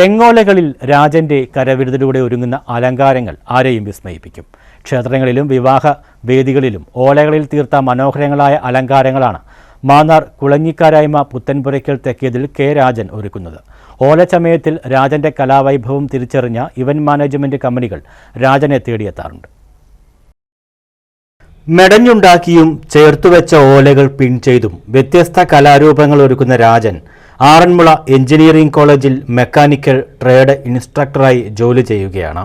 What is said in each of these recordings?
തെങ്ങോലകളിൽ രാജന്റെ കരവിരുതിലൂടെ ഒരുങ്ങുന്ന അലങ്കാരങ്ങൾ ആരെയും വിസ്മയിപ്പിക്കും. ക്ഷേത്രങ്ങളിലും വിവാഹ വേദികളിലും ഓലകളിൽ തീർത്ത മനോഹരങ്ങളായ അലങ്കാരങ്ങളാണ് മാന്നാർ കുളഞ്ഞിക്കാരായ്മ പുത്തൻപുരയ്ക്കൽ തെക്കിയതിൽ കെ രാജൻ ഒരുക്കുന്നത്. ഓലച്ചമയത്തിൽ രാജന്റെ കലാവൈഭവം തിരിച്ചറിഞ്ഞ ഇവന്റ് മാനേജ്മെന്റ് കമ്പനികൾ രാജനെ തേടിയെത്താറുണ്ട്. മെടഞ്ഞുണ്ടാക്കിയും ചേർത്തുവെച്ച ഓലകൾ പിൻ ചെയ്തും വ്യത്യസ്ത കലാരൂപങ്ങൾ ഒരുക്കുന്ന രാജൻ ആറന്മുള എഞ്ചിനീയറിംഗ് കോളേജിൽ മെക്കാനിക്കൽ ട്രേഡ് ഇൻസ്ട്രക്ടറായി ജോലി ചെയ്യുകയാണ്.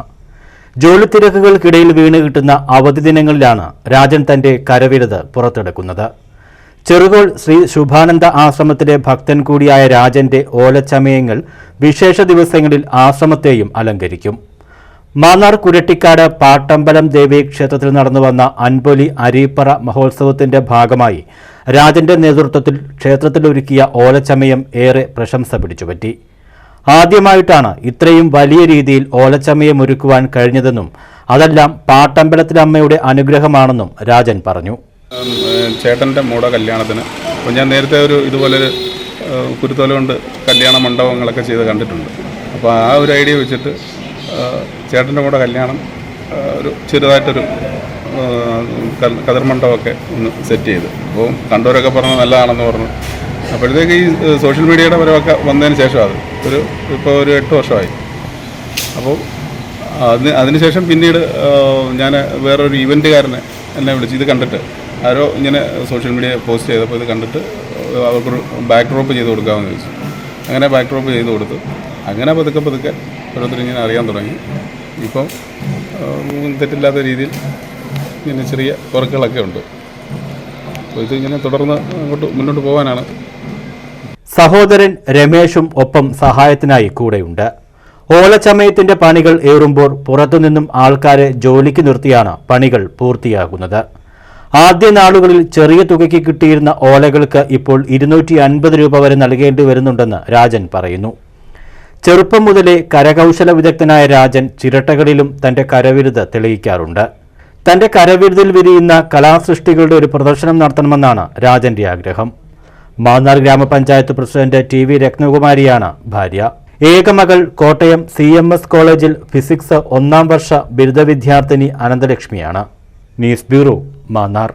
ജോലി തിരക്കുകൾക്കിടയിൽ വീണ് കിട്ടുന്ന അവധി ദിനങ്ങളിലാണ് രാജൻ തന്റെ കരവിരുത് പുറത്തെടുക്കുന്നത്. ചെറുകോൾ ശ്രീ ശുഭാനന്ദ ആശ്രമത്തിലെ ഭക്തൻ കൂടിയായ രാജന്റെ ഓലച്ചമയങ്ങൾ വിശേഷ ദിവസങ്ങളിൽ ആശ്രമത്തെയും അലങ്കരിക്കും. മാന്നാർ കുരട്ടിക്കാട് പാട്ടമ്പലം ദേവി ക്ഷേത്രത്തിൽ നടന്നു വന്ന അൻപൊലി അരീപ്പറ മഹോത്സവത്തിന്റെ ഭാഗമായി രാജന്റെ നേതൃത്വത്തിൽ ക്ഷേത്രത്തിൽ ഒരുക്കിയ ഓലച്ചമയം ഏറെ പ്രശംസ പിടിച്ചുപറ്റി. ആദ്യമായിട്ടാണ് ഇത്രയും വലിയ രീതിയിൽ ഓലച്ചമയം ഒരുക്കുവാൻ കഴിഞ്ഞതെന്നും അതെല്ലാം പാട്ടമ്പലത്തിലമ്മയുടെ അനുഗ്രഹമാണെന്നും രാജൻ പറഞ്ഞു. ചേട്ടന്റെ മൂട കല്യാണത്തിന്. ഞാൻ നേരത്തെ ഒരു ഇതുപോലെ ഒരു കുരുത്തോല കൊണ്ട് കല്യാണ മണ്ഡപങ്ങളൊക്കെ ചെയ്ത് കണ്ടിട്ടുണ്ട്. അപ്പോൾ ആ ഒരു ഐഡിയ വെച്ചിട്ട് ചേട്ടന്റെ കൂടെ കല്യാണം ഒരു ചെറുതായിട്ടൊരു കതിർമണ്ഡപമൊക്കെ ഒന്ന് സെറ്റ് ചെയ്ത്. അപ്പോൾ കണ്ടവരൊക്കെ പറഞ്ഞു നല്ലതാണെന്ന് പറഞ്ഞു. അപ്പോഴത്തേക്ക് ഈ സോഷ്യൽ മീഡിയയുടെ പരമൊക്കെ വന്നതിന് ശേഷം അത് ഒരു ഇപ്പോൾ ഒരു എട്ട് വർഷമായി. അപ്പോൾ അതിന് അതിനുശേഷം പിന്നീട് ഞാൻ വേറൊരു ഇവന്റുകാരനെ എന്നെ വിളിച്ച് ഇത് കണ്ടിട്ട് ആരോ ഇങ്ങനെ സോഷ്യൽ മീഡിയ പോസ്റ്റ് ചെയ്തപ്പോൾ ഇത് കണ്ടിട്ട് അവർക്കൊരു ബാക്ക് ഡ്രോപ്പ് ചെയ്ത് കൊടുക്കാമെന്ന് ചോദിച്ചു. അങ്ങനെ ബാക്ക് ഡ്രോപ്പ് ചെയ്ത് കൊടുത്തു. അങ്ങനെ പതുക്കെ പതുക്കെ ഓരോരുത്തർ ഇങ്ങനെ അറിയാൻ തുടങ്ങി. ഇപ്പം തെറ്റില്ലാത്ത രീതിയിൽ ഇങ്ങനെ ചെറിയ വർക്കുകളൊക്കെ ഉണ്ട്. അപ്പോൾ ഇത് ഇങ്ങനെ തുടർന്ന് അങ്ങോട്ട് മുന്നോട്ട് പോകാനാണ്. സഹോദരൻ രമേഷും ഒപ്പം സഹായത്തിനായി കൂടെയുണ്ട്. ഓലച്ചമയത്തിന്റെ പണികൾ ഏറുമ്പോൾ പുറത്തുനിന്നും ആൾക്കാരെ ജോലിക്ക് നിർത്തിയാണ് പണികൾ പൂർത്തിയാകുന്നത്. ആദ്യ നാളുകളിൽ ചെറിയ തുകയ്ക്ക് കിട്ടിയിരുന്ന ഓലകൾക്ക് ഇപ്പോൾ ഇരുന്നൂറ്റി അൻപത് രൂപ വരെ നൽകേണ്ടി വരുന്നുണ്ടെന്ന് രാജൻ പറയുന്നു. ചെറുപ്പം മുതലേ കരകൗശല വിദഗ്ധനായ രാജൻ ചിരട്ടകളിലും തന്റെ കരവിരുത് തെളിയിക്കാറുണ്ട്. തന്റെ കരവിരുതിൽ വിരിയുന്ന കലാസൃഷ്ടികളുടെ ഒരു പ്രദർശനം നടത്തണമെന്നാണ് രാജന്റെ ആഗ്രഹം. മാന്നാർ ഗ്രാമപഞ്ചായത്ത് പ്രസിഡന്റ് ടി വി രത്നകുമാരിയാണ് ഭാര്യ. ഏകമകൾ കോട്ടയം സി എം എസ് കോളേജിൽ ഫിസിക്സ് ഒന്നാം വർഷ ബിരുദ വിദ്യാർത്ഥിനി അനന്തലക്ഷ്മിയാണ്. News bureau Mannar.